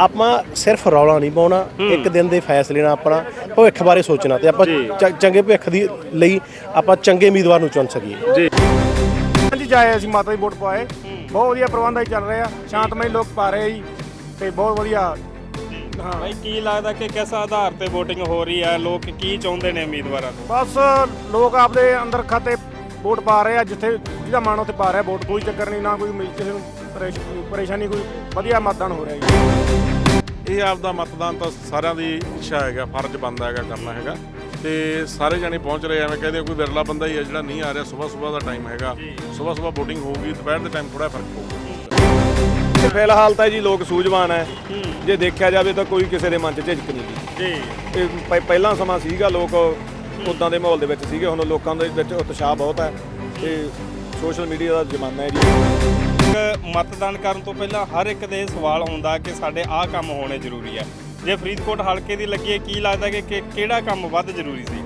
ਆਪਾਂ ਸਿਰਫ ਰੌਲਾ ਨਹੀਂ ਪਾਉਣਾ ਇੱਕ ਦਿਨ ਦੇ ਫੈਸਲੇ ਨਾਲ ਆਪਣਾ ਭਵਿੱਖ ਬਾਰੇ ਸੋਚਣਾ ਤੇ ਆਪਾਂ ਚ- ਚੰਗੇ ਭਵਿੱਖ ਦੀ ਲਈ ਆਪਾਂ ਚੰਗੇ ਉਮੀਦਵਾਰ ਨੂੰ ਚੁਣ ਸਕੀਏ। ਜੀ। ਹਾਂਜੀ ਜਾਏ ਅਸੀਂ ਮਾਤਾ ਦੀ ਵੋਟ ਪਾਏ ਬਹੁਤ ਵਧੀਆ ਪ੍ਰਬੰਧ ਹੀ ਚੱਲ ਰਿਹਾ। ਸ਼ਾਂਤਮਈ ਲੋਕ ਪਾ ਰਹੇ ਜੀ ਤੇ ਬਹੁਤ ਵਧੀਆ। ਹਾਂ। ਭਾਈ ਕੀ ਲੱਗਦਾ ਕਿ ਕਿਸ ਆਧਾਰ ਤੇ VOTING ਹੋ ਰਹੀ ਹੈ ਲੋਕ ਕੀ ਚਾਹੁੰਦੇ ਨੇ ਉਮੀਦਵਾਰਾਂ ਤੋਂ ਬਸ ਲੋਕ ਆਪਦੇ ਅੰਦਰ ਖਾਤੇ ਵੋਟ ਪਾ ਰਹੇ ਆ ਜਿੱਥੇ ਜਿਹਦਾ ਮਨ ਉੱਥੇ ਪਾ ਰਿਹਾ ਵੋਟ। ਕੋਈ ਚੱਕਰ ਨਹੀਂ ਨਾ ਕੋਈ ਉਮੀਦ ਕਿਸੇ ਨੂੰ। ਪਰੇਸ਼- ਪਰੇਸ਼ਾਨੀ ਕੋਈ ਵਧੀਆ ਮਤਦਾਨ ਹੋ ਰਿਹਾ ਜੀ। ਇਹ ਆਪਦਾ ਮਤਦਾਨ ਤਾਂ ਸਾਰਿਆਂ ਦੀ ਇੱਛਾ ਹੈਗਾ ਫਰਜ਼ ਬਣਦਾ ਹੈਗਾ ਕਰਨਾ ਹੈਗਾ। ਤੇ ਸਾਰੇ ਜਣੇ ਪਹੁੰਚ ਰਹੇ ਐਵੇਂ ਕਹਦੇ ਕੋਈ ਵਿਰਲਾ ਬੰਦਾ ਹੀ ਹੈ ਜਿਹੜਾ ਨਹੀਂ ਆ ਰਿਹਾ ਸਵੇਰ ਸਵੇਰ ਦਾ ਟਾਈਮ ਹੈਗਾ। ਸਵੇਰ ਸਵੇਰ VOTING ਹੋਊਗੀ ਦੁਪਹਿਰ ਦੇ ਟਾਈਮ ਥੋੜਾ ਫ਼ਰਕ ਪਊਗਾ। ਤੇ ਫਿਲਹਾਲ ਤਾਂ ਜੀ ਲੋਕ ਸੂਝਵਾਨ ਹੈ। ਜੇ ਦੇਖਿਆ ਜਾਵੇ ਤਾਂ ਕੋਈ ਕਿਸੇ ਦੇ ਮਨ 'ਚ ਝਿਜਕ ਨਹੀਂ ਗੀ ਜੀ। ਇਹ ਪਹਿ- ਪਹਿਲਾਂ ਸਮਾਂ ਸੀਗਾ ਲੋਕ ਉਦਾਂ ਦੇ ਮਾਹੌਲ ਦੇ ਵਿੱਚ ਸੀਗੇ ਹੁਣ ਲੋਕਾਂ ਦੇ ਵਿੱਚ ਉਤਸ਼ਾਹ ਬਹੁਤ ਹੈ। ਤੇ ਸੋਸ਼ਲ ਮੀਡੀਆ ਦਾ ਜ਼ਮਾਨਾ ਹੈ ਜੀ। ਮਤਦਾਨ ਕਰਨ ਤੋਂ ਪਹਿਲਾਂ ਹਰ ਇੱਕ ਦੇ ਸਵਾਲ ਹੁੰਦਾ ਕਿ ਸਾਡੇ ਆਹ ਕੰਮ ਹੋਣੇ ਜ਼ਰੂਰੀ ਹੈ ਜੇ ਫਰੀਦਕੋਟ ਹਲਕੇ ਦੀ ਲੱਗੀਏ ਕੀ ਲੱਗਦਾ ਕਿ ਕਿ ਕਿਹੜਾ ਕੰਮ ਵੱਧ ਜ਼ਰੂਰੀ ਸੀ?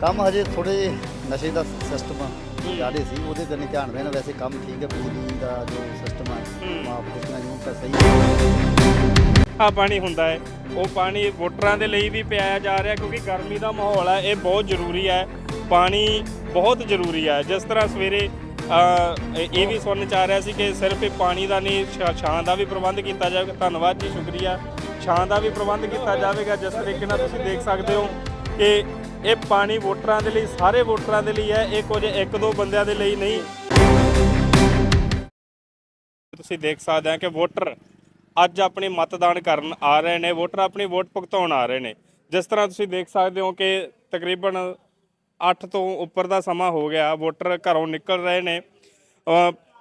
ਕੰਮ ਹਜੇ ਥੋੜੇ ਨਸ਼ੇ ਦਾ ਸਿਸਟਮ ਜ਼ਿਆਦੇ ਸੀ ਉਹਦੇ ਕੰਨੀ ਧਿਆਨ ਦੇਣਾ। ਵੈਸੇ ਕੰਮ ਠੀਕ ਹੈ ਬਿਜਲੀ ਦਾ ਜੋ ਸਿਸਟਮ ਹੈ। ਮਾਫ ਕਿਤਨਾ ਜੋ ਤਾਂ ਸਹੀ ਹੈ। ਆ ਪਾਣੀ ਹੁੰਦਾ ਹੈ। ਉਹ ਪਾਣੀ ਵੋਟਰਾਂ ਦੇ ਲਈ ਵੀ ਪਿਆਇਆ ਜਾ ਰਿਹਾ ਕਿਉਂਕਿ ਗਰਮੀ ਦਾ ਮਾਹੌਲ ਹੈ ਇਹ ਬਹੁਤ ਜ਼ਰੂਰੀ ਹੈ। ਪਾਣੀ ਬਹੁਤ ਜ਼ਰੂਰੀ ਹੈ। ਜਿਸ ਤਰ੍ਹਾਂ ਸਵੇਰੇ ਇਹ ਵੀ ਸੁਣਨ ਚ ਆ ਰਿਹਾ ਸੀ ਕਿ ਸਿਰਫ ਇਹ ਪਾਣੀ ਦਾ ਨਹੀਂ, ਛ- ਛਾਂ ਦਾ ਵੀ ਪ੍ਰਬੰਧ ਕੀਤਾ ਜਾਵੇਗਾ। ਧੰਨਵਾਦ ਜੀ, ਸ਼ੁਕਰੀਆ। ਛਾਂ ਦਾ ਵੀ ਪ੍ਰਬੰਧ ਕੀਤਾ ਜਾਵੇਗਾ, ਜਿਸ ਤਰੀਕੇ ਨਾਲ ਤੁਸੀਂ ਦੇਖ ਸਕਦੇ ਹੋ ਕਿ ਇਹ ਪਾਣੀ ਵੋਟਰਾਂ ਦੇ ਲਈ, ਸਾਰੇ ਵੋਟਰਾਂ ਦੇ ਲਈ ਹੈ, ਇਹ ਕੁਝ ਇੱਕ ਦੋ ਬੰਦਿਆਂ ਦੇ ਲਈ ਨਹੀਂ। ਤੁਸੀਂ ਦੇਖ ਸਕਦੇ ਆ ਕਿ ਵੋਟਰ ਅੱਜ ਆਪਣੀ ਮਤਦਾਨ ਕਰਨ ਆ ਰਹੇ ਨੇ, ਵੋਟਰ ਆਪਣੀ ਵੋਟ ਭੁਗਤਾਉਣ ਆ ਰਹੇ ਨੇ। ਜਿਸ ਤਰ੍ਹਾਂ ਤੁਸੀਂ ਦੇਖ ਸਕਦੇ ਹੋ ਕਿ ਤਕਰੀਬਨ 8 ਤੋਂ ਉੱਪਰ ਦਾ ਸਮਾਂ ਹੋ ਗਿਆ। ਵੋਟਰ ਘਰੋਂ ਨਿਕਲ ਰਹੇ ਨੇ।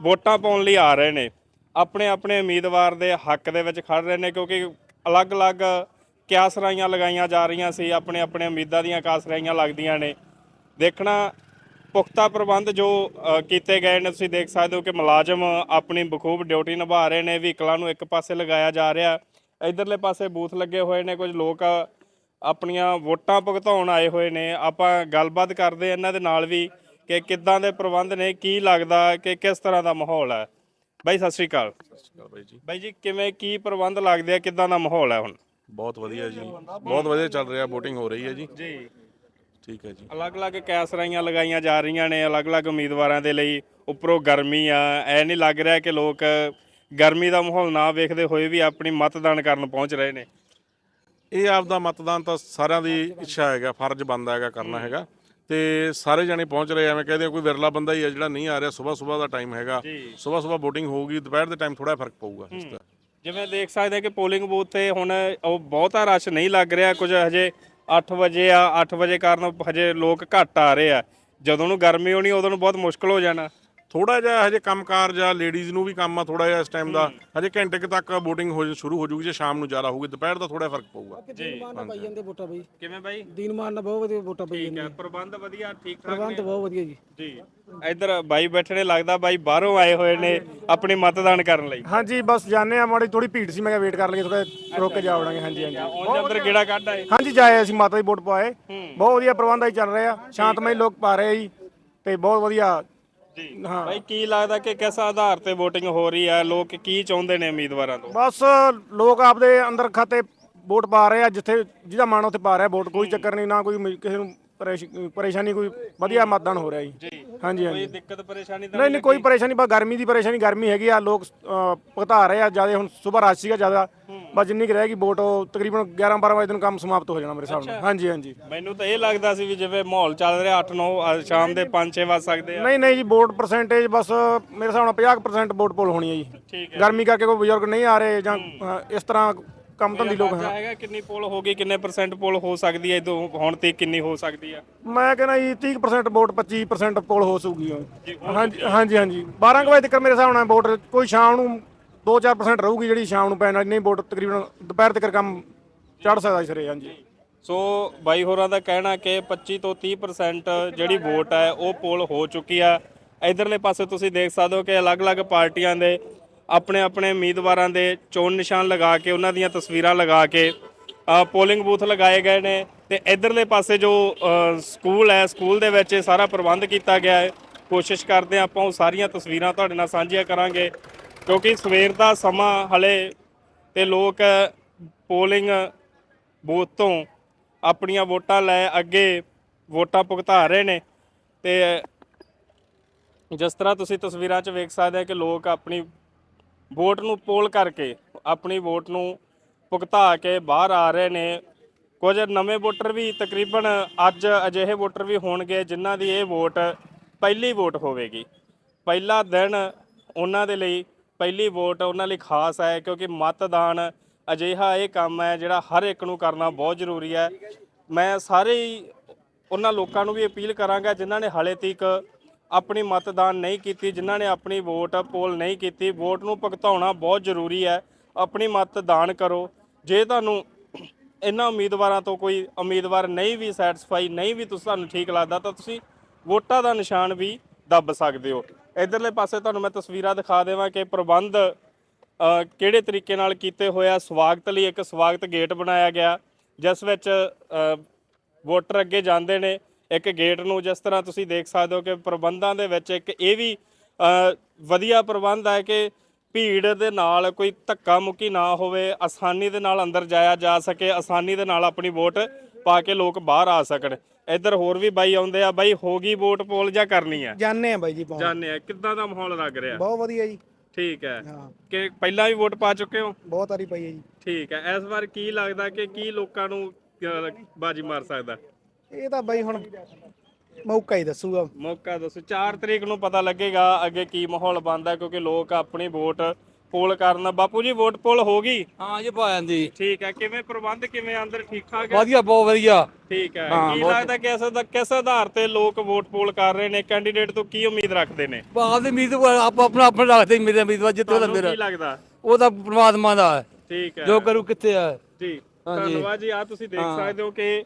ਵੋਟਾਂ ਪਾਉਣ ਲਈ ਆ ਰਹੇ ਨੇ। ਆਪਣੇ ਆਪਣੇ ਉਮੀਦਵਾਰ ਦੇ ਹੱਕ ਦੇ ਵਿੱਚ ਖੜ ਰਹੇ ਨੇ ਕਿਉਂਕਿ ਅਲੱਗ-ਅਲੱਗ ਕਿਆਸਰਾਈਆਂ ਲਗਾਈਆਂ ਜਾ ਰਹੀਆਂ ਸੀ। ਆਪਣੇ ਆਪਣੇ ਉਮੀਦਾਂ ਦੀਆਂ ਕਾਸਰਾਈਆਂ ਲੱਗਦੀਆਂ ਨੇ। ਦੇਖਣਾ, ਪੁਖਤਾ ਪ੍ਰਬੰਧ ਜੋ ਕੀਤੇ ਗਏ ਨੇ, ਤੁਸੀਂ ਦੇਖ ਸਕਦੇ ਹੋ ਕਿ ਮੁਲਾਜ਼ਮ ਆਪਣੀ ਬਖੂਬ ਡਿਊਟੀ ਨਿਭਾ ਰਹੇ ਨੇ। ਵਹੀਕਲਾਂ ਨੂੰ ਇੱਕ ਪਾਸੇ ਲਗਾਇਆ ਜਾ ਰਿਹਾ। ਇਧਰਲੇ ਪਾਸੇ ਬੂਥ ਲੱਗੇ ਹੋਏ ਨੇ। ਕੁਝ ਲੋਕ ਆਪਣੀਆਂ ਵੋਟਾਂ ਭੁਗਤਾਉਣ ਆਏ ਹੋਏ ਨੇ। ਆਪਾਂ ਗੱਲਬਾਤ ਕਰਦੇ ਇਹਨਾਂ ਦੇ ਨਾਲ ਵੀ ਕਿ ਕਿੱਦਾਂ ਦੇ ਪ੍ਰਬੰਧ ਨੇ ਕੀ ਲੱਗਦਾ ਕਿ ਕਿਸ ਤਰ੍ਹਾਂ ਦਾ ਮਾਹੌਲ ਹੈ। ਬਾਈ ਸਤਿ ਸ਼੍ਰੀ ਅਕਾਲ। ਬਾਈ ਜੀ। ਬਾਈ ਜੀ ਕਿਵੇਂ ਕੀ ਪ੍ਰਬੰਧ ਲੱਗਦੇ ਆ ਕਿੱਦਾਂ ਦਾ ਮਾਹੌਲ ਹੈ ਹੁਣ? ਬਹੁਤ ਵਧੀਆ ਜੀ। ਬਹੁਤ ਵਧੀਆ ਚੱਲ ਰਿਹਾ VOTING ਹੋ ਰਹੀ ਹੈ ਜੀ। ਜੀ। ਠੀਕ ਹੈ ਜੀ। ਅਲੱਗ-ਅਲੱਗ ਕੈਸਰਾਈਆਂ ਲਗਾਈਆਂ ਜਾ ਰਹੀਆਂ ਨੇ ਅਲੱਗ-ਅਲੱਗ ਉਮੀਦਵਾਰਾਂ ਦੇ ਲਈ। ਉੱਪਰੋਂ ਗਰਮੀ ਆ ਐ ਨਹੀਂ ਲੱਗ ਰਿਹਾ ਕਿ ਲੋਕ ਗਰਮੀ ਦਾ ਮਾਹੌਲ ਨਾ ਵੇਖਦੇ ਹੋਏ ਵੀ ਆਪਣੀ ਮਤਦਾਨ ਕਰਨ ਪਹੁੰਚ ਰਹੇ ਨੇ। ਇਹ ਆਪਦਾ ਮਤਦਾਨ ਤਾਂ ਸਾਰਿਆਂ ਦੀ ਇੱਛਾ ਹੈਗਾ ਫਰਜ਼ ਬਣਦਾ ਹੈਗਾ ਕਰਨਾ ਹੈਗਾ। ਤੇ ਸਾਰੇ ਜਣੇ ਪਹੁੰਚ ਰਹੇ ਐਵੇਂ ਕਹਦੇ ਕੋਈ ਵਿਰਲਾ ਬੰਦਾ ਹੀ ਹੈ ਜਿਹੜਾ ਨਹੀਂ ਆ ਰਿਹਾ ਸਵੇਰ ਸਵੇਰ ਦਾ ਟਾਈਮ ਹੈਗਾ। ਸਵੇਰ ਸਵੇਰ VOTING ਹੋਊਗੀ ਦੁਪਹਿਰ ਦੇ ਟਾਈਮ ਥੋੜਾ ਫ਼ਰਕ ਪਊਗਾ ਇਸ ਦਾ ਜਿਵੇਂ ਦੇਖ ਸਕਦੇ ਆ ਕਿ ਪੋਲਿੰਗ ਬੂਥ ਤੇ ਹੁਣ ਉਹ ਬਹੁਤਾ ਰਸ਼ ਨਹੀਂ ਲੱਗ ਰਿਹਾ ਕੁਝ ਹਜੇ 8 ਵਜੇ ਆ 8 ਵਜੇ ਕਾਰਨ ਹਜੇ ਲੋਕ ਘੱਟ ਆ ਰਹੇ ਆ। ਜਦੋਂ ਨੂੰ ਗਰਮੀ ਹੋਣੀ ਉਦੋਂ ਨੂੰ ਬਹੁਤ ਮੁਸ਼ਕਲ ਹੋ ਜਾਣਾ। ਥੋੜਾ ਜਿਹਾ ਹਜੇ ਕੰਮਕਾਰ ਜਾਂ ਲੇਡੀਜ਼ ਨੂੰ ਵੀ ਕੰਮ ਆ ਥੋੜਾ ਜਿਹਾ ਇਸ ਟਾਈਮ ਦਾ। ਹਜੇ ਘੰਟੇ ਕੁ ਤੱਕ VOTING ਹੋ ਸ਼ੁਰੂ ਹੋ ਜੂਗੀ ਜੇ ਸ਼ਾਮ ਨੂੰ ਜ਼ਿਆਦਾ ਹੋਊਗੀ ਦੁਪਹਿਰ ਦਾ ਥੋੜਾ ਫ਼ਰਕ ਪਊਗਾ। ਦੀਨਮਾਨ ਨਾਲ ਪਾਈ ਜਾਂਦੇ ਵੋਟਾਂ ਬਈ। ਕਿਵੇਂ ਬਾਈ? ਦੀਨਮਾਨ ਨਾਲ ਬਹੁਤ ਵਧੀਆ ਵੋਟਾਂ ਪਈ ਠੀਕ ਹੈ ਪ੍ਰਬੰਧ ਵਧੀਆ ਠੀਕ ਠਾਕ ਪ੍ਰਬੰਧ ਬਹੁਤ ਵਧੀਆ ਜੀ। ਜੀ। ਇੱਧਰ ਬਾਈ ਬੈਠਣੇ ਲੱਗਦਾ ਬਾਈ ਬਾਹਰੋਂ ਆਏ ਹੋਏ ਨੇ ਆਪਣੀ ਮਤਦਾਨ ਕਰਨ ਲਈ। ਹਾਂਜੀ ਬਸ ਜਾਣੇ ਆ ਮਾੜੀ ਥੋੜੀ ਭੀੜ ਸੀ ਮੈਂ ਕਿਹਾ ਵੇਟ ਕਰ ਲਈਏ ਥੋੜਾ ਰੁਕ ਕੇ ਜਾ ਵੜਾਂਗੇ। ਹਾਂਜੀ ਹਾਂਜੀ। ਉਹਦੇ ਅੰਦਰ ਕਿਹੜਾ ਕੱਢ ਆਏ। ਹਾਂਜੀ ਜਾਏ ਅਸੀਂ ਮਾਤਾ ਦੀ ਵੋਟ ਪਾਏ ਬਹੁਤ ਵਧੀਆ ਪ੍ਰਬੰਧ ਹੀ ਚੱਲ ਰਿਹਾ ਸ਼ਾਂਤਮਈ ਲੋਕ ਪਾ ਰਹੇ ਜੀ ਤੇ ਬਹੁਤ ਵਧੀਆ ਜੀ। ਬਾਈ ਕੀ ਲੱਗਦਾ ਕਿ ਕਿਸ ਆਧਾਰ ਤੇ VOTING ਹੋ ਰਹੀ ਹੈ ਲੋਕ ਕੀ ਚਾਹੁੰਦੇ ਨੇ ਉਮੀਦਵਾਰਾਂ ਤੋਂ? ਬਸ ਲੋਕ ਆਪਦੇ ਅੰਦਰ ਖਾਤੇ ਵੋਟ ਪਾ ਰਹੇ ਆ ਜਿੱਥੇ ਜਿਹਦਾ ਮਨ ਉੱਥੇ ਪਾ ਰਿਹਾ ਵੋਟ ਕੋਈ ਚੱਕਰ ਨਹੀਂ ਨਾ ਕੋਈ ਕਿਸੇ ਨੂੰ ਪਰੇਸ਼- ਪਰੇਸ਼ਾਨੀ ਕੋਈ ਵਧੀਆ ਮਤਦਾਨ ਹੋ ਰਿਹਾ ਜੀ। ਹਾਂਜੀ ਕੋਈ ਹਾਂਜੀ ਦਿੱਕਤ ਪਰੇਸ਼ਾਨੀ ਤਾਂ ਨਹੀਂ ਨਹੀਂ ਕੋਈ ਪਰੇਸ਼ਾਨੀ ਬਸ ਗਰਮੀ ਦੀ ਪਰੇਸ਼ਾਨੀ ਗਰਮੀ ਹੈਗੀ ਆ ਲੋਕ ਭੁਗਤਾ ਰਹੇ ਆ ਜ਼ਿਆਦਾ ਹੁਣ ਸਵੇਰ ਰਸ਼ ਸੀਗਾ ਜ਼ਿਆਦਾ। ਬਸ ਜਿੰਨੀ ਕੁ ਰਹੇਗੀ ਵੋਟ ਉਹ ਤਕਰੀਬਨ 11 12 ਵਜੇ ਨੂੰ ਕੰਮ ਸਮਾਪਤ ਹੋ ਜਾਣਾ ਮੇਰੇ ਹਿਸਾਬ ਨਾਲ। ਹਾਂਜੀ ਹਾਂਜੀ। ਮੈਨੂੰ ਤਾਂ ਇਹ ਲੱਗਦਾ ਸੀ ਵੀ ਜਿਵੇਂ ਮਾਹੌਲ ਚੱਲ ਰਿਹਾ 8 9 ਸ਼ਾਮ ਦੇ 5 6 ਵੱਜ ਸਕਦੇ ਆ। ਨਹੀਂ ਨਹੀਂ ਜੀ ਵੋਟ ਪਰਸੈਂਟੇਜ ਬਸ ਮੇਰੇ ਹਿਸਾਬ ਨਾਲ 50% ਵੋਟ ਪੋਲ ਹੋਣੀ ਹੈ ਜੀ। ਠੀਕ ਗਰਮੀ ਕਰਕੇ ਕੋਈ ਬਜ਼ੁਰਗ ਨਹੀਂ ਆ ਰਹੇ ਜਾਂ ਇਸ ਤਰ੍ਹਾਂ ਕੰਮ ਧੰਦੀ ਲੋਕ ਅੰਦਾਜ਼ਾ ਹੈਗਾ ਕਿੰਨੀ ਪੋਲ ਹੋ ਗਈ ਕਿੰਨੇ ਪਰਸੈਂਟ ਪੋਲ ਹੋ ਸਕਦੀ ਹੈ ਇਦੋਂ ਹੁਣ ਤੇ ਕਿੰਨੀ ਹੋ ਸਕਦੀ ਆ। ਮੈਂ ਕਹਿੰਦਾ ਜੀ 30% ਵੋਟ 25% ਪੋਲ ਹੋ ਸਕੂਗੀ ਹਾਂਜੀ ਹਾਂਜੀ ਹਾਂਜੀ। 12 ਕੁ ਵਜੇ ਤੱਕ ਮੇਰੇ ਹਿਸਾਬ ਨਾਲ ਵੋਟ ਕੋਈ ਸ਼ਾਮ ਨੂੰ 2-4% ਰਹੂਗੀ ਜਿਹੜੀ ਸ਼ਾਮ ਨੂੰ ਪੈਣ ਵਾਲੀ, ਨਹੀਂ ਵੋਟ ਤਕਰੀਬਨ ਦੁਪਹਿਰ ਤੱਕ ਕੰਮ ਚੜ ਸਕਦਾ ਜੀ ਸਰੇ ਹਾਂਜੀ। ਸੋ ਬਾਈ ਹੋਰਾਂ ਦਾ ਕਹਿਣਾ ਕਿ 25 ਤੋਂ 30% ਜਿਹੜੀ ਵੋਟ ਹੈ, ਉਹ ਪੋਲ ਹੋ ਚੁੱਕੀ ਆ। ਇਧਰਲੇ ਪਾਸੇ ਤੁਸੀਂ ਦੇਖ ਸਕਦੇ ਹੋ ਕਿ ਅਲੱਗ-ਅਲੱਗ ਪਾਰਟੀਆਂ ਦੇ ਆਪਣੇ ਆਪਣੇ ਉਮੀਦਵਾਰਾਂ ਦੇ ਚੋਣ ਨਿਸ਼ਾਨ ਲਗਾ ਕੇ, ਉਹਨਾਂ ਦੀਆਂ ਤਸਵੀਰਾਂ ਲਗਾ ਕੇ ਪੋਲਿੰਗ ਬੂਥ ਲਗਾਏ ਗਏ ਨੇ ਤੇ ਇਧਰਲੇ ਪਾਸੇ ਜੋ ਸਕੂਲ ਹੈ ਸਕੂਲ ਦੇ ਵਿੱਚ ਇਹ ਸਾਰਾ ਪ੍ਰਬੰਧ ਕੀਤਾ ਗਿਆ ਹੈ। ਕੋਸ਼ਿਸ਼ ਕਰਦੇ ਹਾਂ ਆਪਾਂ ਉਹ ਸਾਰੀਆਂ ਤਸਵੀਰਾਂ ਤੁਹਾਡੇ ਨਾਲ ਸਾਂਝੀਆਂ ਕਰਾਂਗੇ। ਕਿਉਂਕਿ ਸਵੇਰ ਦਾ ਸਮਾਂ ਹਲੇ ਤੇ ਲੋਕ ਪੋਲਿੰਗ ਬੂਥ ਤੋਂ ਆਪਣੀਆਂ ਵੋਟਾਂ ਲੈ ਅੱਗੇ ਵੋਟਾਂ ਭੁਗਤਾ ਰਹੇ ਨੇ ਤੇ ਜਿਸ ਤਰ੍ਹਾਂ ਤੁਸੀਂ ਤਸਵੀਰਾਂ 'ਚ ਵੇਖ ਸਕਦੇ ਹੋ ਕਿ ਲੋਕ ਆਪਣੀ ਵੋਟ ਨੂੰ ਪੋਲ ਕਰਕੇ ਆਪਣੀ ਵੋਟ ਨੂੰ ਭੁਗਤਾ ਕੇ ਬਾਹਰ ਆ ਰਹੇ ਨੇ। ਕੁਝ ਨਵੇਂ ਵੋਟਰ ਵੀ ਤਕਰੀਬਨ ਅੱਜ ਅਜਿਹੇ ਵੋਟਰ ਵੀ ਹੋਣਗੇ ਜਿਨ੍ਹਾਂ ਦੀ ਇਹ ਵੋਟ ਪਹਿਲੀ ਵੋਟ ਹੋਵੇਗੀ। ਪਹਿਲਾ ਦਿਨ ਉਹਨਾਂ ਦੇ ਲਈ ਪਹਿਲੀ ਵੋਟ ਉਹਨਾਂ ਲਈ ਖਾਸ ਹੈ, ਕਿਉਂਕਿ ਮਤਦਾਨ ਅਜਿਹਾ ਇਹ ਕੰਮ ਹੈ ਜਿਹੜਾ ਹਰ ਇੱਕ ਨੂੰ ਕਰਨਾ ਬਹੁਤ ਜ਼ਰੂਰੀ ਹੈ। ਮੈਂ ਸਾਰੇ ਹੀ ਉਹਨਾਂ ਲੋਕਾਂ ਨੂੰ ਵੀ ਅਪੀਲ ਕਰਾਂਗਾ ਜਿਨ੍ਹਾਂ ਨੇ ਹਾਲੇ ਤੱਕ ਆਪਣੀ ਮਤਦਾਨ ਨਹੀਂ ਕੀਤੀ, ਜਿਨ੍ਹਾਂ ਨੇ ਆਪਣੀ ਵੋਟ ਪੋਲ ਨਹੀਂ ਕੀਤੀ, ਵੋਟ ਨੂੰ ਭੁਗਤਾਉਣਾ ਬਹੁਤ ਜ਼ਰੂਰੀ ਹੈ। ਆਪਣੀ ਮਤਦਾਨ ਕਰੋ। ਜੇ ਤੁਹਾਨੂੰ ਇਹਨਾਂ ਉਮੀਦਵਾਰਾਂ ਤੋਂ ਕੋਈ ਉਮੀਦਵਾਰ ਨਹੀਂ ਵੀ ਸੈਟੀਸਫਾਈ ਨਹੀਂ ਵੀ ਤੁਸੀਂ, ਤੁਹਾਨੂੰ ਠੀਕ ਲੱਗਦਾ, ਤਾਂ ਤੁਸੀਂ ਵੋਟਾਂ ਦਾ ਨਿਸ਼ਾਨ ਵੀ ਦੱਬ ਸਕਦੇ ਹੋ। ਇਧਰਲੇ ਪਾਸੇ ਤੁਹਾਨੂੰ ਮੈਂ ਤਸਵੀਰਾਂ ਦਿਖਾ ਦੇਵਾਂ ਕਿ ਪ੍ਰਬੰਧ ਕਿਹੜੇ ਤਰੀਕੇ ਨਾਲ ਕੀਤੇ ਹੋਇਆ ਸਵਾਗਤ ਲਈ ਇੱਕ ਸਵਾਗਤ ਗੇਟ ਬਣਾਇਆ ਗਿਆ, ਜਿਸ ਵਿੱਚ ਵੋਟਰ ਅੱਗੇ ਜਾਂਦੇ ਨੇ। ਇੱਕ ਗੇਟ ਨੂੰ ਜਿਸ ਤਰ੍ਹਾਂ ਤੁਸੀਂ ਦੇਖ ਸਕਦੇ ਹੋ ਕਿ ਪ੍ਰਬੰਧਾਂ ਦੇ ਵਿੱਚ ਇੱਕ ਇਹ ਵੀ ਵਧੀਆ ਪ੍ਰਬੰਧ ਹੈ ਕਿ ਭੀੜ ਦੇ ਨਾਲ ਕੋਈ ਧੱਕਾ ਮੁੱਕੀ ਨਾ ਹੋਵੇ, ਆਸਾਨੀ ਦੇ ਨਾਲ ਅੰਦਰ ਜਾਇਆ ਜਾ ਸਕੇ, ਆਸਾਨੀ ਦੇ ਨਾਲ ਆਪਣੀ ਵੋਟ ਪਾ ਕੇ ਲੋਕ ਬਾਹਰ ਆ ਸਕਣ। ਇੱਧਰ ਹੋਰ ਵੀ ਬਾਈ ਆਉਂਦੇ ਆ ਬਾਈ ਹੋ ਗਈ ਵੋਟ ਪੋਲ ਜਾਂ ਕਰਨੀ ਹੈ ਜਾਣੇ ਆ ਬਾਈ ਜੀ ਪਾਉਣ ਜਾਣਦੇ ਆ। ਕਿੱਦਾਂ ਦਾ ਮਾਹੌਲ ਲੱਗ ਰਿਹਾ? ਬਹੁਤ ਵਧੀਆ ਜੀ। ਠੀਕ ਹੈ। ਹਾਂ। ਕਿ ਪਹਿਲਾਂ ਵੀ ਵੋਟ ਪਾ ਚੁੱਕੇ ਹੋ? ਬਹੁਤ ਆਰੀ ਪਈ ਹੈ ਜੀ। ਠੀਕ ਹੈ। ਇਸ ਵਾਰ ਕੀ ਲੱਗਦਾ ਕਿ ਕੀ ਲੋਕਾਂ ਨੂੰ ਬਾਜੀ ਮਾਰ ਸਕਦਾ? ਇਹ ਤਾਂ ਬਾਈ ਹੁਣ ਮੌਕਾ ਹੀ ਦੱਸੂਗਾ। ਮੌਕਾ ਦੱਸੋ। 4 ਤਰੀਕ ਨੂੰ ਪਤਾ ਲੱਗੇਗਾ ਅੱਗੇ ਕੀ ਮਾਹੌਲ ਬਣਦਾ ਕਿਉਂਕਿ ਲੋਕ ਆਪਣੀ ਵੋਟ ਪੋਲ ਕਰਨ। ਬਾਪੂ ਜੀ ਵੋਟ ਪੋਲ ਹੋ ਗਈ? ਹਾਂ ਜੀ ਪਾ ਜਾਂਦੀ। ਠੀਕ ਹੈ ਕਿਵੇਂ ਪ੍ਰਬੰਧ ਕਿਵੇਂ ਅੰਦਰ ਠੀਕ ਠਾਕ ਹੈ? ਵਧੀਆ ਬਹੁਤ ਵਧੀਆ। ਠੀਕ ਹੈ ਹਾਂ, ਕੀ ਬਹੁਤ- ਲੱਗਦਾ ਕਿ ਇਸ ਦਾ ਕਿਸ ਆਧਾਰ ਤੇ ਲੋਕ ਵੋਟ ਪੋਲ ਕਰ ਰਹੇ ਨੇ? ਕੈਂਡੀਡੇਟ ਤੋਂ ਕੀ ਉਮੀਦ ਰੱਖਦੇ ਨੇ? ਬਾਪ ਦੇ ਮੀਤ ਆਪ ਆਪਣਾ ਆਪਣਾ ਰੱਖਦੇ ਮੇਰੇ ਉਮੀਦਵਾਰ ਜਿੱਤੇ ਉਹਦਾ ਤੁਹਾਨੂੰ ਮੇਰਾ। ਕੀ ਲੱਗਦਾ? ਉਹ ਤਾਂ ਪ੍ਰਮਾਤਮਾ ਦਾ ਹੈ। ਠੀਕ ਹੈ। ਜੋ ਕਰੂ ਕਿੱਥੇ ਹੈ ਜੀ। ਧੰਨਵਾਦ ਜੀ। ਆ ਤੁਸੀਂ ਦੇਖ। ਸਕਦੇ ਹੋ ਕਿ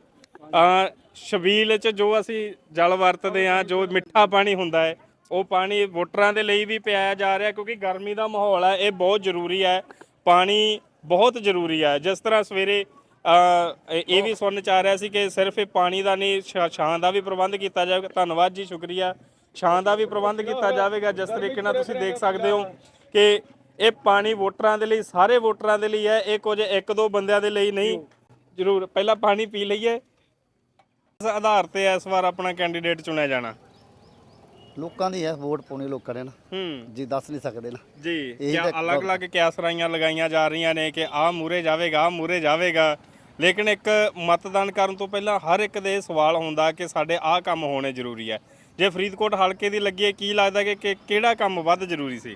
ਆ ਛਬੀਲ ਚ ਜੋ ਅਸੀਂ ਜਲ ਵਰਤਦੇ ਆ ਜੋ ਮਿੱਠਾ ਪਾਣੀ ਹੁੰਦਾ ਹੈ ਉਹ ਪਾਣੀ ਵੋਟਰਾਂ ਦੇ ਲਈ ਵੀ ਪਿਆਇਆ ਜਾ ਰਿਹਾ ਕਿਉਂਕਿ ਗਰਮੀ ਦਾ ਮਾਹੌਲ ਹੈ, ਇਹ ਬਹੁਤ ਜ਼ਰੂਰੀ ਹੈ। ਪਾਣੀ ਬਹੁਤ ਜ਼ਰੂਰੀ ਹੈ। ਜਿਸ ਤਰ੍ਹਾਂ ਸਵੇਰੇ ਇਹ ਵੀ ਸੁਣਨ ਚ ਆ ਰਿਹਾ ਸੀ ਕਿ ਸਿਰਫ ਇਹ ਪਾਣੀ ਦਾ ਨਹੀਂ, ਛਾ- ਛਾਂ ਦਾ ਵੀ ਪ੍ਰਬੰਧ ਕੀਤਾ ਜਾਵੇਗਾ। ਧੰਨਵਾਦ ਜੀ, ਸ਼ੁਕਰੀਆ। ਛਾਂ ਦਾ ਵੀ ਪ੍ਰਬੰਧ ਕੀਤਾ ਜਾਵੇਗਾ। ਜਿਸ ਤਰੀਕੇ ਨਾਲ ਤੁਸੀਂ ਦੇਖ ਸਕਦੇ ਹੋ ਕਿ ਇਹ ਪਾਣੀ ਵੋਟਰਾਂ ਦੇ ਲਈ, ਸਾਰੇ ਵੋਟਰਾਂ ਦੇ ਲਈ ਹੈ। ਇਹ ਕੁਝ ਇੱਕ ਦੋ ਬੰਦਿਆਂ ਦੇ ਲਈ ਨਹੀਂ। ਜ਼ਰੂਰ, ਪਹਿਲਾਂ ਪਾਣੀ ਪੀ ਲਈਏ। ਇਸ ਆਧਾਰ ਤੇ ਇਸ ਵਾਰ ਆਪਣਾ ਕੈਂਡੀਡੇਟ ਚੁਣਿਆ ਜਾਣਾ। ਲੋਕਾਂ ਦੀ ਹੈ ਵੋਟ ਪਾਉਣੀ ਲੋਕਾਂ ਨੇ ਨਾ। ਹੂੰ। ਜੀ ਦੱਸ ਨਹੀਂ ਸਕਦੇ ਨਾ। ਜੀ ਇਹੀ ਕਿਆ ਤਾਂ ਅਲੱਗ-ਅਲੱਗ ਕਿਆਸਰਾਈਆਂ ਲਗਾਈਆਂ ਜਾ ਰਹੀਆਂ ਨੇ ਕਿ ਆਹ ਮੂਰੇ ਜਾਵੇਗਾ ਆਹ ਮੂਰੇ ਜਾਵੇਗਾ। ਲੇਕਿਨ ਇੱਕ ਮਤਦਾਨ ਕਰਨ ਤੋਂ ਪਹਿਲਾਂ ਹਰ ਇੱਕ ਦੇ ਸਵਾਲ ਹੁੰਦਾ ਕਿ ਸਾਡੇ ਆਹ ਕੰਮ ਹੋਣੇ ਜ਼ਰੂਰੀ ਹੈ। ਜੇ ਫਰੀਦਕੋਟ ਹਲਕੇ ਦੀ ਲੱਗੀ ਹੈ ਕੀ ਲੱਗਦਾ ਕਿ ਕਿ ਕਿਹੜਾ ਕੰਮ ਵੱਧ ਜ਼ਰੂਰੀ ਸੀ?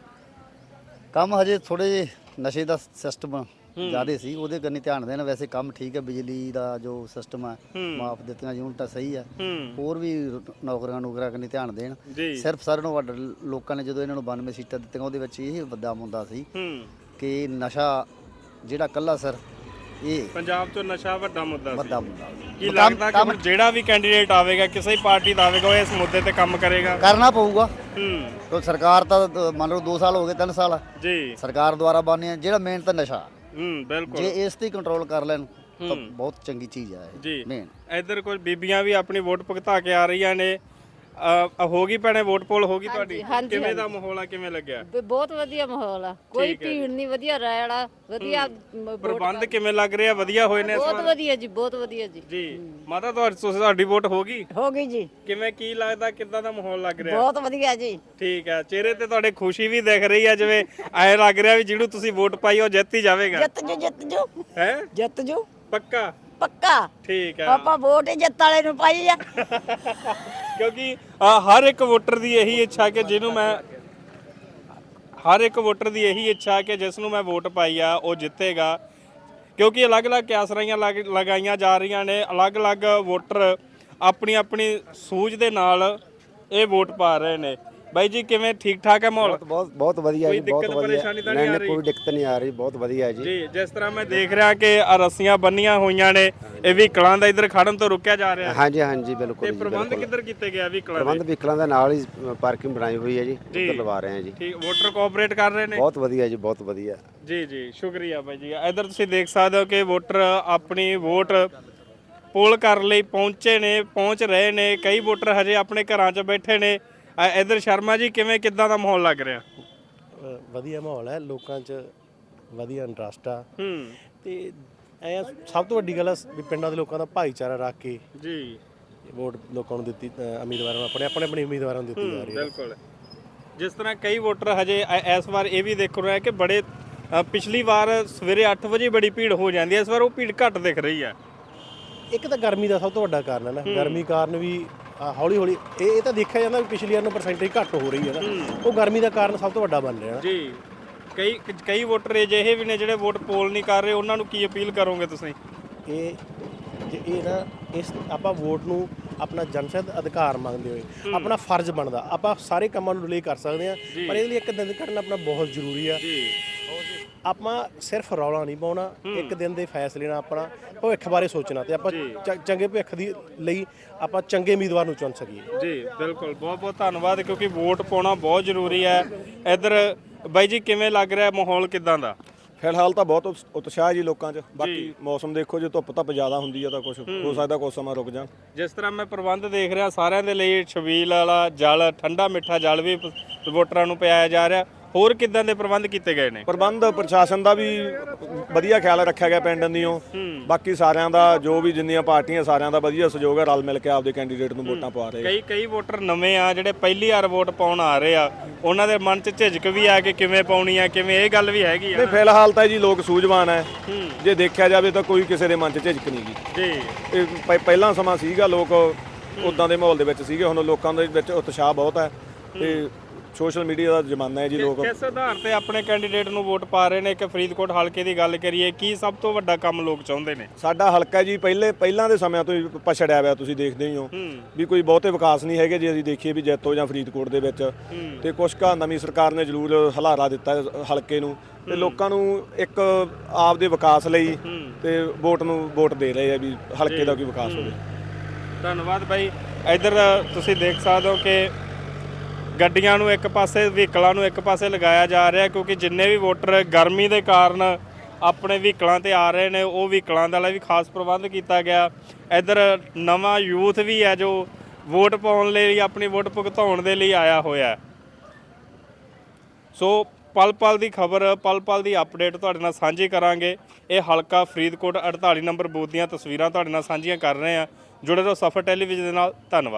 ਕੰਮ ਹਜੇ ਥੋੜੇ ਜਿਹੇ ਨਸ਼ੇ ਦਾ ਸਿਸਟਮ ਜ਼ਿਆਦੇ ਸੀ ਉਹਦੇ ਕੰਨੀ ਧਿਆਨ ਦੇਣ ਵੈਸੇ ਕੰਮ ਠੀਕ ਹੈ ਬਿਜਲੀ ਦਾ ਜੋ ਸਿਸਟਮ ਹੈ ਮਾਫ ਦਿੱਤੀਆਂ ਯੂਨਿਟਾਂ ਸਹੀ ਹੈ। ਹੋਰ ਵੀ ਨੌਕਰੀਆਂ ਨੌਕਰੀਆਂ ਕੰਨੀ ਧਿਆਨ ਦੇਣ। ਸਿਰਫ ਸਾਰਿਆਂ ਨੂੰ ਵੱਡ ਲੋਕਾਂ ਨੇ ਜਦੋਂ ਇਹਨਾਂ ਨੂੰ 92 ਸੀਟਾਂ ਦਿੱਤੀਆਂ ਉਹਦੇ ਵਿੱਚ ਇਹ ਵੱਡਾ ਮੁੱਦਾ ਸੀ ਕਿ ਨਸ਼ਾ ਜਿਹੜਾ ਕੱਲਾ ਸਰ ਇਹ ਪੰਜਾਬ 'ਚ ਨਸ਼ਾ ਵੱਡਾ ਮੁੱਦਾ ਸੀ। ਵੱਡਾ ਮੁੱਦਾ ਕੀ ਲੱਗਦਾ ਕਿ ਜਿਹੜਾ ਵੀ ਕੈਂਡੀਡੇਟ ਆਵੇਗਾ ਕਿਸੇ ਵੀ ਪਾਰਟੀ ਦਾ ਆਵੇਗਾ ਉਹ ਇਸ ਮੁੱਦੇ ਤੇ ਕੰਮ ਕਰੇਗਾ? ਕਰਨਾ ਪਊਗਾ। ਹੂੰ। ਕਿਉਂ ਸਰਕਾਰ ਤਾਂ ਮੰਨ ਲਓ 2 ਸਾਲ ਹੋ ਗਏ 3 ਸਾਲ। ਜੀ। ਸਰਕਾਰ ਦੁਆਰਾ ਬਾਨੀ ਜਿਹੜਾ ਮੇਨ ਤਾਂ ਨਸ਼ਾ। ਹੂੰ ਬਿਲਕੁਲ। ਜੇ ਇਸ ਤੇ ਕੰਟਰੋਲ ਕਰ ਲੈਣ ਤਾਂ ਬਹੁਤ ਚੰਗੀ ਚੀਜ਼ ਜੀ ਇਹ ਮੇਨ ਇੱਧਰ ਕੁਝ ਬੀਬੀਆਂ ਵੀ ਆਪਣੀ ਵੋਟ ਭੁਗਤਾ ਕੇ ਆ ਰਹੀਆਂ ਨੇ। ਅ, ਹੋ ਗਈ ਭੈਣੇ ਵੋਟ ਪੋਲ ਹੋ ਗਈ ਤੁਹਾਡੀ? ਹਾਂਜੀ, ਕਿਵੇਂ। ਦਾ ਮਾਹੌਲ ਆ ਕਿਵੇਂ ਲੱਗਿਆ? ਬ- ਬਹੁਤ ਵਧੀਆ ਮਾਹੌਲ ਆ। ਕੋਈ ਹੈ ਭੀੜ ਨਹੀਂ ਵਧੀਆ ਰੈਲ ਆ ਵਧੀਆ ਮ- ਵੋਟ ਪ੍ਰਬੰਧ ਕਿਵੇਂ ਲੱਗ ਰਿਹਾ? ਵਧੀਆ ਹੋਏ ਨੇ ਬਹੁਤ ਵਧੀਆ ਜੀ ਬਹੁਤ ਵਧੀਆ ਜੀ। ਜੀ। ਮਾਤਾ ਤੁਹਾਡੀ ਤੁਹਾਡੀ ਵੋਟ ਹੋ ਗਈ? ਹੋ ਗਈ ਜੀ। ਕਿਵੇਂ ਕੀ ਲੱਗਦਾ ਕਿੱਦਾਂ ਦਾ ਮਾਹੌਲ ਲੱਗ ਰਿਹਾ? ਬਹੁਤ ਵਧੀਆ ਜੀ। ਠੀਕ ਹੈ ਚਿਹਰੇ ਤੇ ਤੁਹਾਡੇ ਖੁਸ਼ੀ ਵੀ ਦਿਖ ਰਹੀ ਹੈ ਜਿਵੇਂ ਐ ਲੱਗ ਰਿਹਾ ਵੀ ਜਿਹਨੂੰ ਤੁਸੀਂ ਵੋਟ ਪਾਈ ਉਹ ਜਿੱਤ ਹੀ ਜਾਵੇਗਾ। ਜਿੱਤ ਜੂ ਜਿੱਤ ਜੂ। ਹੈ? ਜਿੱਤ ਜੂ। ਪੱਕਾ? ਪੱਕਾ। ਠੀਕ ਹੈ ਆਪਾਂ ਵੋਟ ਹੀ ਜਿੱਤ ਵਾਲੇ ਨੂੰ ਪਾਈ ਆ। ਕਿਉਂਕਿ ਅ, ਹਰ ਇੱਕ ਵੋਟਰ ਦੀ ਇਹੀ ਇੱਛਾ ਕਿ ਜਿਹਨੂੰ ਮੈਂ ਹਰ ਇੱਕ ਵੋਟਰ ਦੀ ਇਹੀ ਇੱਛਾ ਕਿ ਜਿਸ ਨੂੰ ਮੈਂ ਵੋਟ ਪਾਈ ਆ ਉਹ ਜਿੱਤੇਗਾ। ਕਿਉਂਕਿ ਅਲੱਗ-ਅਲੱਗ ਕਿਆਸਰਾਈਆਂ ਲਗ- ਲਗਾਈਆਂ ਜਾ ਰਹੀਆਂ ਨੇ। ਅਲੱਗ-ਅਲੱਗ ਵੋਟਰ ਆਪਣੀ ਆਪਣੀ ਸੂਝ ਦੇ ਨਾਲ ਇਹ ਵੋਟ ਪਾ ਰਹੇ ਨੇ। ਬਾਈ ਜੀ ਕਿਵੇਂ? ਠੀਕ ਠਾਕ ਹੈ ਮਾਹੌਲ? ਬਹੁਤ ਬਹੁਤ ਵਧੀਆ ਜੀ ਬਹੁਤ ਦਿੱਕਤ ਵਧੀਆ। ਪਰੇਸ਼ਾਨੀ ਤਾਂ ਨਹੀਂ ਆ ਰਹੀ? ਕੋਈ ਦਿੱਕਤ ਨਹੀਂ ਆ ਰਹੀ ਬਹੁਤ ਵਧੀਆ ਜੀ। ਜੀ ਜਿਸ ਤਰ੍ਹਾਂ ਮੈਂ ਦੇਖ ਰਿਹਾ ਕਿ ਆਹ ਰੱਸੀਆਂ ਬੰਨੀਆਂ ਹੋਈਆਂ ਨੇ ਇਹ ਵਹੀਕਲਾਂ ਦਾ ਇੱਧਰ ਖੜਨ ਤੋਂ ਰੁਕਿਆ ਜਾ ਰਿਹਾ। ਹਾਂਜੀ ਹਾਂਜੀ ਤੇ ਬਿਲਕੁਲ ਜੀ ਪ੍ਰਬੰਧ ਬਿਲਕੁਲ। ਕਿੱਧਰ ਕੀਤੇ ਗਿਆ ਵਹੀਕਲਾਂ ਪ੍ਰਬੰਧ ਦੇ ਵਿਕਲਾਂ ਦੇ ਨਾਲ ਹੀ ਪਾਰਕਿੰਗ ਬਣਾਈ ਹੋਈ ਹੈ ਜੀ ਜੀ। ਉੱਧਰ ਲਵਾ ਰਹੇ ਹਾਂ ਜੀ। ਠੀਕ ਵੋਟਰ ਕੋਆਪਰੇਟ ਕਰ ਰਹੇ ਨੇ? ਬਹੁਤ ਵਧੀਆ ਜੀ ਬਹੁਤ ਵਧੀਆ। ਜੀ ਜੀ ਸ਼ੁਕਰੀਆ ਬਾਈ ਜੀ। ਇਧਰ ਤੁਸੀਂ ਦੇਖ ਸਕਦੇ ਹੋ ਕਿ ਵੋਟਰ ਆਪਣੀ ਵੋਟ ਪੋਲ ਕਰਨ ਲਈ ਪਹੁੰਚੇ ਨੇ ਪਹੁੰਚ ਰਹੇ ਨੇ। ਕਈ ਵੋਟਰ ਹਜੇ ਆਪਣੇ ਘਰਾਂ 'ਚ ਬੈਠੇ ਨੇ। ਇਧਰ ਸ਼ਰਮਾ ਜੀ ਕਿਵੇਂ ਕਿੱਦਾਂ ਦਾ ਮਾਹੌਲ ਲੱਗ ਰਿਹਾ? ਅ, ਵਧੀਆ ਮਾਹੌਲ ਹੈ ਲੋਕਾਂ 'ਚ ਵਧੀਆ ਇੰਟਰਸਟ ਆ। ਹੂੰ। ਤੇ ਐ ਸਭ ਤੋਂ ਵੱਡੀ ਗੱਲ ਆ ਵੀ ਪਿੰਡਾਂ ਦੇ ਲੋਕਾਂ ਦਾ ਭਾਈਚਾਰਾ ਰੱਖ ਕੇ ਜੀ। ਵੋਟ ਲੋਕਾਂ ਨੂੰ ਦਿੱਤੀ ਅ, ਉਮੀਦਵਾਰਾਂ ਨੂੰ ਆਪਣੇ ਆਪਣੇ ਆਪਣੇ ਉਮੀਦਵਾਰਾਂ ਨੂੰ ਦਿੱਤੀ ਜਾ ਰਹੀ ਹੈ। ਬਿਲਕੁਲ। ਜਿਸ ਤਰ੍ਹਾਂ ਕਈ ਵੋਟਰ ਹਜੇ ਐ- ਇਸ ਵਾਰ ਇਹ ਵੀ ਦੇਖ ਰਹੇ ਆ ਕਿ ਬੜੇ ਅ, ਪਿਛਲੀ ਵਾਰ ਸਵੇਰੇ 8 ਵਜੇ ਬੜੀ ਭੀੜ ਹੋ ਜਾਂਦੀ ਹੈ ਇਸ ਵਾਰ ਉਹ ਭੀੜ ਘੱਟ ਦਿਖ ਰਹੀ ਹੈ। ਇੱਕ ਤਾਂ ਗਰਮੀ ਦਾ ਸਭ ਤੋਂ ਵੱਡਾ ਕਾਰਨ ਹੈ ਨਾ। ਗਰਮੀ ਕਾਰਨ ਵੀ ਹੌਲੀ ਹੌਲੀ ਇਹ ਇਹ ਤਾਂ ਦੇਖਿਆ ਜਾਂਦਾ ਵੀ ਪਿਛਲੀ ਵਾਰ ਨੂੰ ਪਰਸੈਂਟੇਜ ਘੱਟ ਹੋ ਰਹੀ ਹੈ ਨਾ। ਉਹ ਗਰਮੀ ਦਾ ਕਾਰਨ ਸਭ ਤੋਂ ਵੱਡਾ ਬਣ ਰਿਹਾ। ਜੀ। ਕਈ ਕਈ ਵੋਟਰ ਅਜਿਹੇ ਵੀ ਨੇ ਜਿਹੜੇ ਵੋਟ ਪੋਲ ਨਹੀਂ ਕਰ ਰਹੇ ਉਹਨਾਂ ਨੂੰ ਕੀ ਅਪੀਲ ਕਰੋਗੇ ਤੁਸੀਂ? ਇਹ ਜੇ ਇਹ ਨਾ ਇਸ ਆਪਾਂ ਵੋਟ ਨੂੰ ਆਪਣਾ ਜਨਸਦ ਅਧਿਕਾਰ ਮੰਗਦੇ ਹੋਏ ਆਪਣਾ ਫਰਜ਼ ਬਣਦਾ ਆਪਾਂ ਸਾਰੇ ਕੰਮਾਂ ਨੂੰ ਡਿਲੇ ਕਰ ਸਕਦੇ ਹਾਂ ਪਰ ਇਹਦੇ ਲਈ ਇੱਕ ਦਿਨ ਕੱਢਣਾ ਆਪਣਾ ਬਹੁਤ ਜ਼ਰੂਰੀ ਆ। ਜੀ। ਆਪਾਂ ਸਿਰਫ ਰੌਲਾ ਨਹੀਂ ਪਾਉਣਾ ਇੱਕ ਦਿਨ ਦੇ ਫੈਸਲੇ ਨਾਲ ਆਪਣਾ ਭਵਿੱਖ ਬਾਰੇ ਸੋਚਣਾ ਤੇ ਆਪਾਂ ਚ- ਚੰਗੇ ਭਵਿੱਖ ਦੀ ਲਈ ਆਪਾਂ ਚੰਗੇ ਉਮੀਦਵਾਰ ਨੂੰ ਚੁਣ ਸਕੀਏ। ਜੀ ਬਿਲਕੁਲ। ਬਹੁਤ ਬਹੁਤ ਧੰਨਵਾਦ ਕਿਉਂਕਿ ਵੋਟ ਪਾਉਣਾ ਬਹੁਤ ਜ਼ਰੂਰੀ ਹੈ। ਇੱਧਰ ਬਾਈ ਜੀ ਕਿਵੇਂ ਲੱਗ ਰਿਹਾ ਮਾਹੌਲ ਕਿਦਾਂ ਦਾ? ਫਿਲਹਾਲ ਤਾਂ ਬਹੁਤ ਉਤਸ- ਉਤਸ਼ਾਹ ਹੈ ਜੀ ਲੋਕਾਂ 'ਚ। ਬਾਕੀ ਮੌਸਮ ਦੇਖੋ ਜੇ ਧੁੱਪ ਧੱਪ ਜ਼ਿਆਦਾ ਹੁੰਦੀ ਹੈ ਤਾਂ ਕੁਝ ਹੋ। ਸਕਦਾ ਕੁਝ ਸਮਾਂ ਰੁਕ ਜਾਣ। ਜਿਸ ਤਰ੍ਹਾਂ ਮੈਂ ਪ੍ਰਬੰਧ ਦੇਖ ਰਿਹਾ ਸਾਰਿਆਂ ਦੇ ਲਈ ਛਬੀਲ ਵਾਲਾ ਜਲ ਠੰਡਾ ਮਿੱਠਾ ਜਲ ਵੀ ਪ- ਵੋਟਰਾਂ ਨੂੰ ਪਿਆਇਆ ਜਾ ਰਿਹਾ। ਹੋਰ ਕਿਦਾਂ ਦੇ ਪ੍ਰਬੰਧ ਕੀਤੇ ਗਏ ਨੇ? ਪ੍ਰਬੰਧ ਪ੍ਰਸ਼ਾਸਨ ਦਾ ਵੀ ਵਧੀਆ ਖਿਆਲ ਰੱਖਿਆ ਗਿਆ ਪਿੰਡ ਦੀਆਂ ਬਾਕੀ ਸਾਰਿਆਂ ਦਾ ਜੋ ਵੀ ਜਿੰਨੀਆਂ ਪਾਰਟੀਆਂ ਸਾਰਿਆਂ ਦਾ ਵਧੀਆ ਸਹਿਯੋਗ ਹੈ ਰਲ ਮਿਲ ਕੇ ਆਪਦੇ ਕੈਂਡੀਡੇਟ ਨੂੰ ਵੋਟਾਂ ਪਵਾ ਰਹੇ। ਕਈ ਕਈ ਵੋਟਰ ਨਵੇਂ ਆ ਜਿਹੜੇ ਪਹਿਲੀ ਵਾਰ ਵੋਟ ਪਾਉਣ ਆ ਰਹੇ ਆ। ਉਹਨਾਂ ਦੇ ਮਨ 'ਚ ਝਿਜਕ ਵੀ ਆ ਕਿ ਕਿਵੇਂ ਪਾਉਣੀ ਆ ਕਿਵੇਂ ਇਹ ਗੱਲ ਵੀ ਹੈਗੀ ਆ ਨਹੀਂ ਫਿਲਹਾਲ ਤਾਂ ਜੀ ਲੋਕ ਸੂਝਵਾਨ ਹੈ। ਜੇ ਦੇਖਿਆ ਜਾਵੇ ਤਾਂ ਕੋਈ ਕਿਸੇ ਦੇ ਮਨ 'ਚ ਝਿਜਕ ਨਹੀਂ ਗੀ। ਜੀ। ਪਹਿਲਾਂ ਸਮਾਂ ਸੀਗਾ ਲੋਕ ਉਦਾਂ ਦੇ ਮਾਹੌਲ ਦੇ ਵਿੱਚ ਸੀਗੇ ਹੁਣ ਲੋਕਾਂ ਦੇ ਵਿੱਚ ਉਤਸ਼ਾਹ ਬਹੁਤ ਹੈ ਤੇ ਸੋਸ਼ਲ ਮੀਡੀਆ ਦਾ ਜ਼ਮਾਨਾ ਹੈ ਜੀ ਲੋਕ ਕਿਸ ਆਧਾਰ ਤੇ ਆਪਣੇ ਕੈਂਡੀਡੇਟ ਨੂੰ ਵੋਟ ਪਾ ਰਹੇ ਨੇ? ਕਿ ਫਰੀਦਕੋਟ ਹਲਕੇ ਦੀ ਗੱਲ ਕਰੀਏ ਕੀ ਸਭ ਤੋਂ ਵੱਡਾ ਕੰਮ ਲੋਕ ਚਾਹੁੰਦੇ ਨੇ? ਸਾਡਾ ਹਲਕਾ ਜੀ ਪਹਿਲੇ ਪਹਿਲਾਂ ਦੇ ਸਮਿਆਂ ਤੋਂ ਹੀ ਪਛੜਿਆ ਹੋਇਆ ਤੁਸੀਂ ਦੇਖਦੇ ਹੀ ਹੋ। ਵੀ ਕੋਈ ਬਹੁਤੇ ਵਿਕਾਸ ਨਹੀਂ ਹੈਗੇ ਜੇ ਅਸੀਂ ਦੇਖੀਏ ਵੀ ਜੈਤੋ ਜਾਂ ਫਰੀਦਕੋਟ ਦੇ ਵਿੱਚ। ਤੇ ਕੁਛ ਕਾ ਨਵੀਂ ਸਰਕਾਰ ਨੇ ਜ਼ਰੂਰ ਹਲਾਰਾ ਦਿੱਤਾ ਹਲਕੇ ਨੂੰ। ਤੇ ਲੋਕਾਂ ਨੂੰ ਇੱਕ ਆਪਦੇ ਵਿਕਾਸ ਲਈ ਤੇ ਵੋਟ ਨੂੰ ਵੋਟ ਦੇ ਰਹੇ ਆ ਵੀ ਹਲਕੇ ਦਾ ਕੋਈ ਵਿਕਾਸ ਹੋਵੇ। ਧੰਨਵਾਦ ਬਾਈ। ਇੱਧਰ ਤੁਸੀਂ ਦੇਖ ਸਕਦੇ ਹੋ ਕਿ ਗੱਡੀਆਂ ਨੂੰ ਇੱਕ ਪਾਸੇ, ਵਹੀਕਲਾਂ ਨੂੰ ਇੱਕ ਪਾਸੇ ਲਗਾਇਆ ਜਾ ਰਿਹਾ ਕਿਉਂਕਿ ਜਿੰਨੇ ਵੀ ਵੋਟਰ ਗਰਮੀ ਦੇ ਕਾਰਨ ਆਪਣੇ ਵਹੀਕਲਾਂ ਤੇ ਆ ਰਹੇ ਨੇ, ਉਹ ਵਹੀਕਲਾਂ ਦਾ ਵੀ ਖਾਸ ਪ੍ਰਬੰਧ ਕੀਤਾ ਗਿਆ। ਇੱਧਰ ਨਵਾਂ ਯੂਥ ਵੀ ਹੈ ਜੋ ਵੋਟ ਪਾਉਣ ਲਈ, ਆਪਣੀ ਵੋਟ ਭੁਗਤਾਉਣ ਦੇ ਲਈ ਆਇਆ ਹੋਇਆ ਸੋ ਪਲ ਪਲ ਦੀ ਖਬਰ ਪਲ ਪਲ ਦੀ ਅਪਡੇਟ ਤੁਹਾਡੇ ਨਾਲ ਸਾਂਝੀ ਕਰਾਂਗੇ। ਇਹ ਹਲਕਾ ਫਰੀਦਕੋਟ 48 ਨੰਬਰ ਬੂਥ ਦੀਆਂ ਤਸਵੀਰਾਂ ਤੁਹਾਡੇ ਨਾਲ ਸਾਂਝੀਆਂ ਕਰ ਰਹੇ ਹਾਂ। ਜੁੜੇ ਰਹੋ ਸਫਰ ਟੈਲੀਵਿਜ਼ਨ ਦੇ ਨਾਲ, ਧੰਨਵਾਦ।